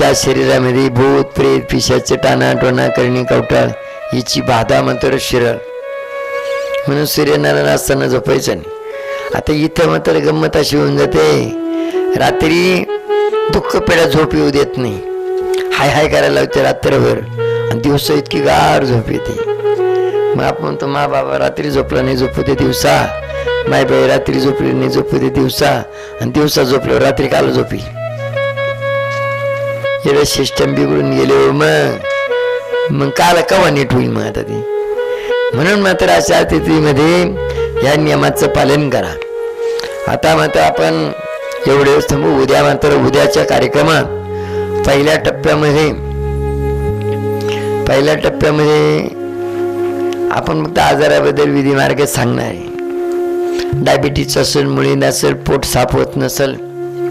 त्या शरीरामध्ये भूत प्रेत पिशाचे टाणा टोणा करणी कवटाळ हिची बाधा मात्र शिरळ. म्हणून सूर्यनारायण असताना झोपायचं नाही. आता इथं मात्र गंमत अशी होऊन जाते रात्री दुःख पेढा झोप येऊ देत नाही. हाय हाय करायला होते रात्रभर आणि दिवस इतकी गार झोप येते. मग आपण म्हणतो मा बाबा रात्री झोपला नाही झोपू दे दिवसा. माय बाई रात्री झोपली नाही झोपू दे दिवसा. आणि दिवसा झोपल्यावर रात्री काल झोपी. एवढं सिस्टम बिघडून गेले हो मग. मग काल कवा नीट होईल मग आता ते? म्हणून मात्र अशा स्थितीमध्ये या नियमाचं पालन करा. आता मात्र आपण एवढे थांबू. उद्या मात्र उद्याच्या कार्यक्रमात पहिल्या टप्प्यामध्ये पहिल्या टप्प्यामध्ये आपण फक्त आजाराबद्दल विधीमार्ग सांगणार आहे. डायबिटीस असेल मुळी नसेल पोट साफ होत नसेल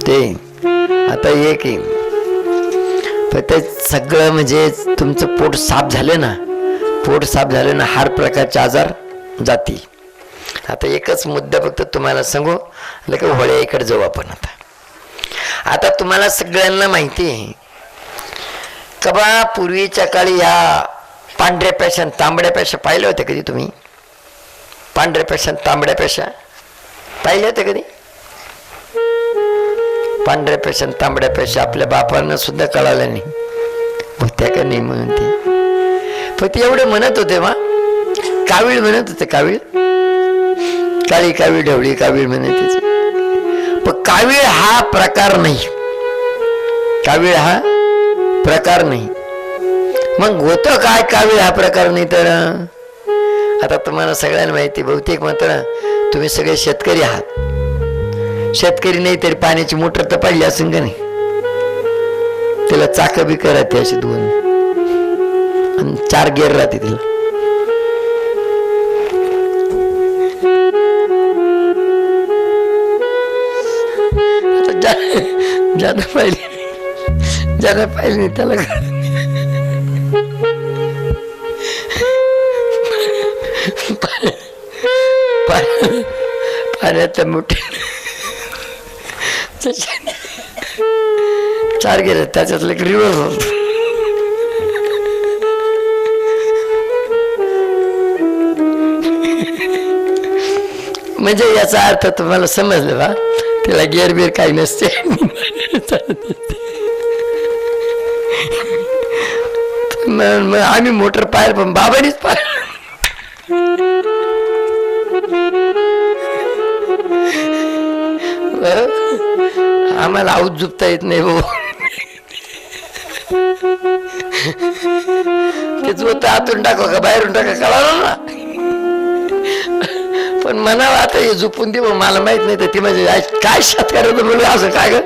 ते. आता एक आहे. पण ते सगळं म्हणजे तुमचं पोट साफ झालं ना पोट साफ झालं ना हर प्रकारचे आजार जातील. आता एकच मुद्दा फक्त तुम्हाला सांगू लगे होळ्या इकडे जाऊ आपण आता. आता तुम्हाला सगळ्यांना माहिती आहे का बा पूर्वीच्या काळी या पांढऱ्या पेशा आणि तांबड्या पेशा पाहिल्या होत्या कधी तुम्ही? पांढऱ्या पेशा आणि तांबड्या पेशा पाहिल्या होत्या कधी? पांढऱ्या तांबड्यापेक्षा तांबड्या आपल्या बापांना सुद्धा कळालं नाही. होत्या का नाही म्हणून ते? फक्त ते एवढे म्हणत होते मा. कावीळ म्हणत होते कावीळ. काळी कावीळ ढवळी कावीळ म्हणत होते. पण कावीळ हा प्रकार नाही. कावीळ हा प्रकार नाही. मग होतं काय कावीळ हा प्रकार नाही तर? आता तुम्हाला सगळ्यांना माहिती बहुतेक मात्र तुम्ही सगळे शेतकरी आहात. शेतकरी नाही तरी पाण्याची मोटर तर पाडली असेल का नाही? त्याला चाक बी राहते अशी दोन. आणि चार गेर राहते तिला. ज्यानं पाहिले ज्यानं पाहिले नाही त्याला पाण्यात मोठे चार गेले त्याच्यातले एक रिव्हर्स होत म्हणजे याचा अर्थ तुम्हाला समजलं बा? तिला गिअर बिअर काही नसते. मग मग आम्ही मोटर पाहिलं पण बाबानीच पाहिलं आम्हाला आऊत झुपता येत नाही भाऊ. ते झोत आतून टाका का बाहेरून टाका कळालं ना? पण म्हणावं आता हे झोपून दे मला माहीत नाही तर ती म्हणजे काय काय शेतकऱ्याचं बोलू असं काय ग?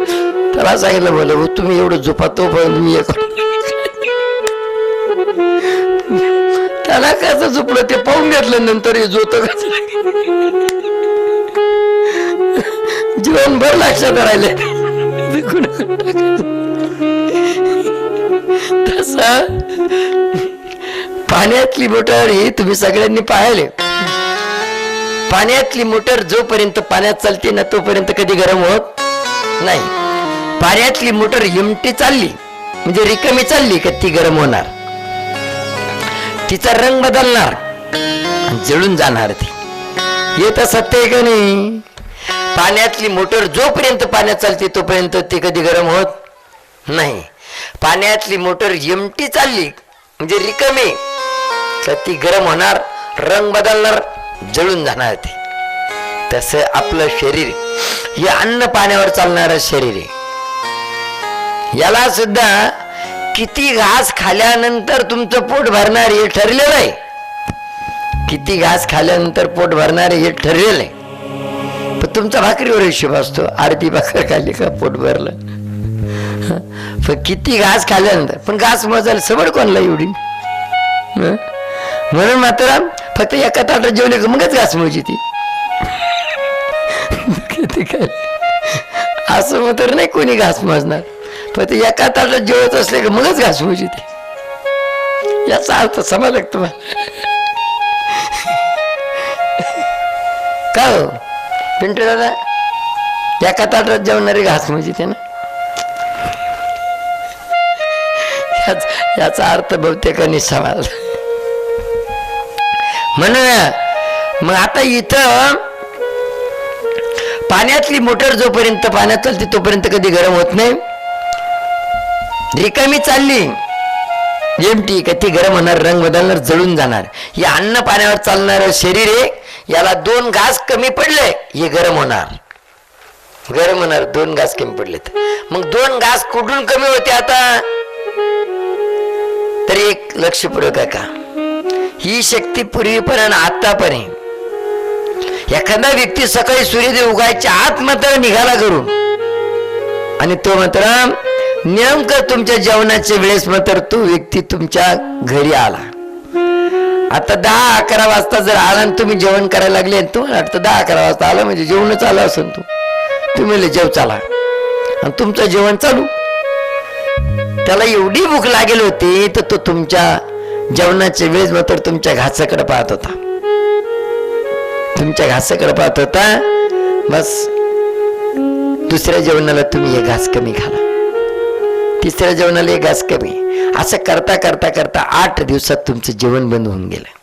त्याला सांगितलं बोल तुम्ही एवढं झोपा तो पण मी एक त्याला कसं झोपलं ते पाहून घेतलं नंतर हे झोत जीवनभर लक्षात राहिले तस पाण्यातली मोटर ही तुम्ही सगळ्यांनी पाहिले. पाण्यातली मोटर जोपर्यंत पाण्यात चालते ना तोपर्यंत कधी गरम होत नाही. पाण्यातली मोटर हिमटी चालली म्हणजे रिकामी चालली का ती गरम होणार. तिचा रंग बदलणार जळून जाणार ती. येत असत सत्य आहे का नाही? पाण्यातली मोटर जोपर्यंत पाण्यात चालते तोपर्यंत ती कधी गरम होत नाही. पाण्यातली मोटर एमटी चालली म्हणजे रिकमी तर ती गरम होणार रंग बदलणार जळून जाणार ते. तसं आपलं शरीर हे अन्न पाण्यावर चालणारं शरीर आहे. याला सुद्धा किती घास खाल्यानंतर तुमचं पोट भरणार हे ठरलेलं आहे. किती घास खाल्यानंतर पोट भरणार हे ठरलेलं आहे. तुमचा भाकरीवर हिशोब असतो. अर्धी भाकर खाल्ली का पोट भरलं? पण किती घास खाल्ल्यानंतर. पण घास मजाल सवड कोणला एवढी? म्हणून मात्र फक्त एका ताटात जेवले का मगच घास मोजी ती. किती काय असं मात्र नाही कोणी घास मोजणार. फक्त एका ताटात जेवत असले का मगच घास मोजी ती. याचा अर्थ समजला का तुम्हाला का हो? पिंटू दादा एका ताटात जेवणारी घास म्हणजे ते ना? याचा अर्थ बहुतेकांनी सवाल म्हणून मग आता इथं पाण्यातली मोटर जोपर्यंत पाण्यात चालते तोपर्यंत कधी गरम होत नाही. रिकामी चालली. एमटी का ती गरम होणार रंग बदलणार जळून जाणार. हे अन्न पाण्यावर चालणार शरीर आहे याला दोन घास कमी पडले हे गरम होणार. गरम होणार दोन घास कमी पडलेत. मग दोन घास कुठून कमी होते आता? तर एक लक्षपूर्वक आहे का ही शक्ती पूर्वीपर्यंत आतापर्यंत एखादा व्यक्ती सकाळी सूर्यदेव उगायच्या आत मात्र निघाला करून आणि तो मात्र नेमकं तुमच्या जेवणाच्या वेळेस मात्र तो व्यक्ती तुमच्या घरी आला. आता दहा अकरा वाजता जर आला आणि तुम्ही जेवण करायला लागले तुम्हाला वाटतं दहा अकरा वाजता आला म्हणजे जेवणच आलं असेल तू. तुम्ही जेव चाला. आणि तुमचं जेवण चालू. त्याला एवढी भूक लागेल होती तर तो तुमच्या जेवणाच्या वेळेस मात्र तुमच्या घासाकडे पाहत होता. तुमच्या घासाकडे पाहत होता. बस दुसऱ्या जेवणाला तुम्ही हे घास कमी खाला तिसऱ्या जेवणाला एक घास कमी. असं करता करता करता आठ दिवसात तुमचं जेवण बंद होऊन गेलं.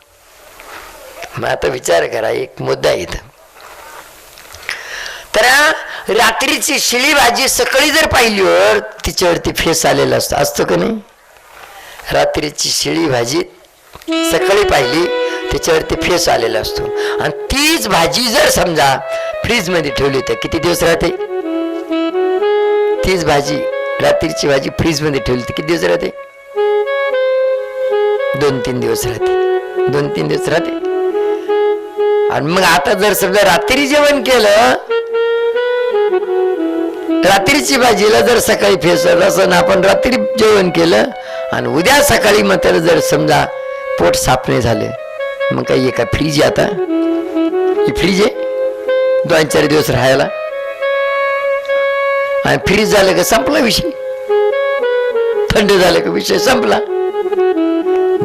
मग आता विचार करा एक मुद्दा इथं. तर रात्रीची शिळी भाजी सकाळी जर पाहिलीवर तिच्यावरती फेस आलेला असतो. असतो का नाही? रात्रीची शिळी भाजी सकाळी पाहिली त्याच्यावरती फेस आलेला असतो. आणि तीच भाजी जर समजा फ्रीजमध्ये ठेवली तर किती दिवस राहते? तीच भाजी. रात्रीची भाजी फ्रीजमध्ये ठेवली तर किती दिवस राहते? दोन तीन दिवस राहते. दोन तीन दिवस राहते. आणि मग आता जर समजा रात्री जेवण केलं रात्रीची भाजीला जर सकाळी फेसवलं असं आपण रात्री जेवण केलं आणि उद्या सकाळी मात्र जर समजा पोट साफ नाही झाले मग काही एका फ्रीज आहे आता. ही फ्रीज आहे. दोन चार दिवस राहायला. आणि फ्रीज झालं का संपला विषय. थंड झालं का विषय संपला.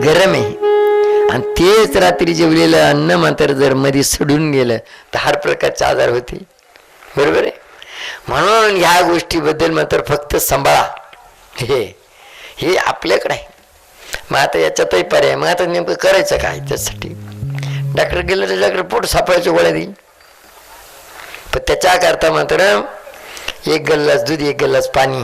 गरम आहे. आणि तेच रात्री जेवलेलं अन्न मात्र जर मध्ये सडून गेलं तर हर प्रकारचे आजार होते बरोबर आहे? म्हणून ह्या गोष्टीबद्दल मात्र फक्त सांभाळा. हे हे आपल्याकडे आहे. मग आता याच्यातही पर्याय मग आता नेमकं करायचं काय त्यासाठी डॉक्टर गेलं तर डॉक्टर पोट सापडायच्या गोळ्या देईल पण त्याच्याकरता मात्र एक गल्लास दूध एक गल्लास पाणी.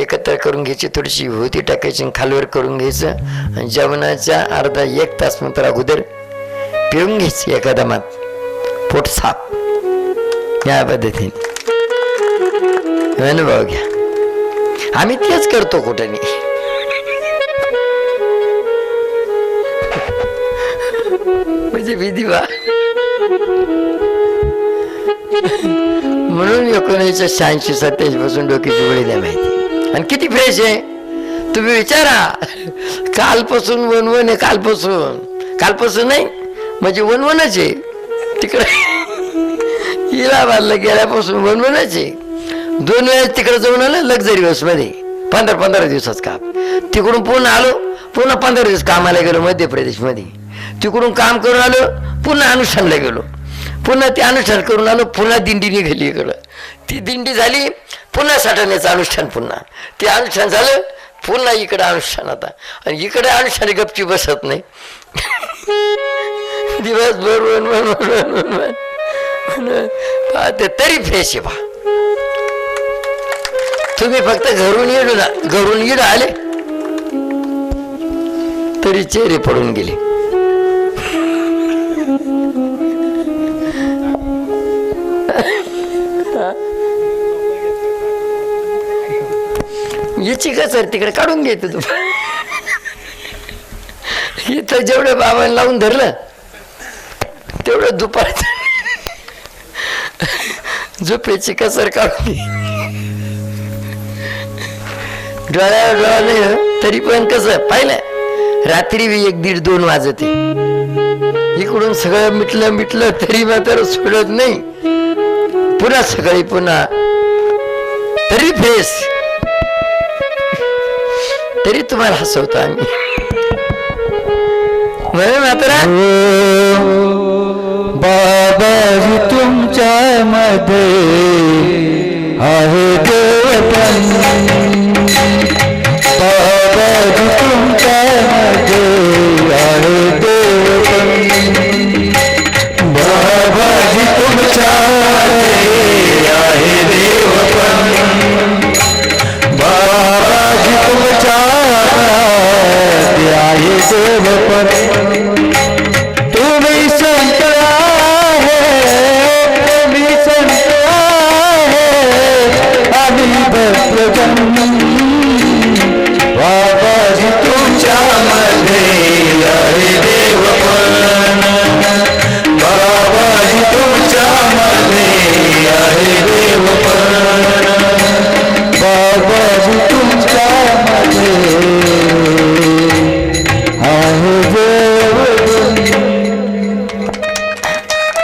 एकत्र करून घ्यायची थोडीशी होती टाकायची आणि खालवर करून घ्यायचं. आणि जेवणाच्या अर्धा एक तास नंतर अगोदर पिऊन घ्यायची एका दमात. पोट साफ. या पद्धतीने. अनुभव घ्या. आम्ही तेच करतो कुठं म्हणजे विधी वा एकोणीसशे शहाऐंशी सत्याऐंशी पासून डोक्याची गोळी नाही माहिती. आणि किती फ्रेश आहे? तुम्ही विचारा. कालपासून वनवन आहे कालपासून. कालपासून नाही म्हणजे वनवनच आहे. तिकडे हिला बांधलं गेल्यापासून वनवनच आहे. दोन वेळेस तिकडे जाऊन आलं लक्झरी मध्ये. पंधरा पंधरा दिवसात काम. तिकडून पुन्हा आलो पुन्हा पंधरा दिवस कामाला गेलो मध्य प्रदेशमध्ये. तिकडून काम करून आलो पुन्हा अनुष्ठानला गेलो. पुन्हा ते अनुष्ठान करून आलो पुन्हा दिंडी निघाली इकडं ती दिंडी झाली पुन्हा साठवण्याचं अनुष्ठान पुन्हा. ते अनुष्ठान झालं पुन्हा इकडं अनुष्ठान आता. आणि इकडे अनुष्ठान गपची बसत नाही. दिवसभर वन पाहते तरी फ्रेश आहे पहा तुम्ही फक्त घरून येडून घरून येड आले तरी चेहरे पडून गेले. याची कसर तिकडे काढून घेतो तू. इथं जेवढं बाबांना लावून धरलं तेवढं दुपारचं झोपेची कसर काढून डोळ्यावर डोळा नाही तरी पण कसं पाहिलं? रात्री बी एक दीड दोन वाजते. इकडून सगळं मिटलं मिटलं तरी मात्र सोडत नाही. पुन्हा सकाळी पुन्हा. तरी फ्रेश. तरी तुम्हाला हसवतो आम्ही. म्हणून मात्र हो, बाबाजी तुमच्या मध्ये आहे देवता